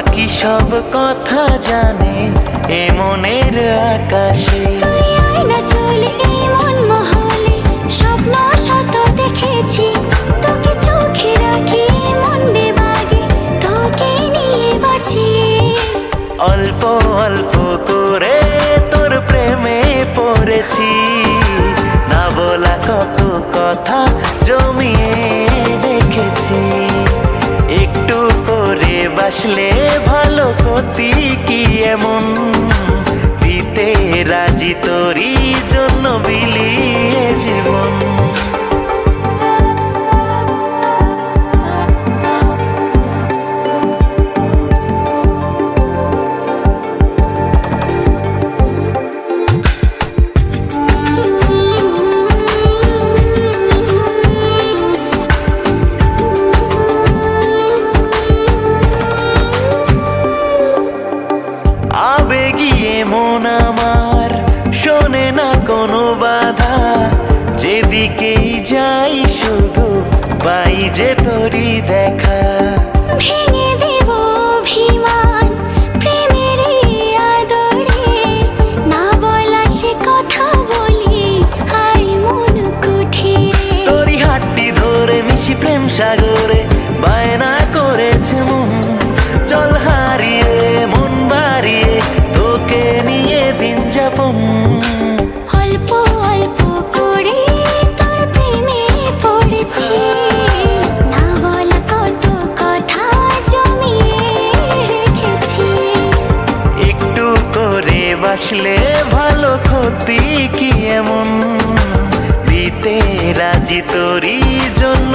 বাকি সব কথা জানে এ মনের আকাশে। তুই আয় না চলে এই মহলে স্বপ্ন শত দেখেছি। তোকে চোখে রাখি মন দেবাগে তোকে নিয়ে বাঁচি। অল্প অল্প করে তোর প্রেমে পড়েছি। না বলা কত কথা জমিয়ে রেখেছি। একটু বাসলে ভালো ক্ষতি কি এমন? দিতে রাজি তোরই জন্য বিলিয়ে জীবন। কোনো বাধা যেদিকেই যাই শুধু পাই যে তোরই দেখা। ভেঙে দেব অভিমান প্রেমের আদরে না বলা সে কথা বলি আই মন কুঠিরে তোরই হাতটি ধরে মিশি প্রেম সাগরে বায়না করেছে মন। চল হারিয়ে মন বাড়িয়ে তোকে নিয়ে দিন যাপন। বাসলে ভালো ক্ষতি কি এমন? দিতে রাজি তোরই জন্য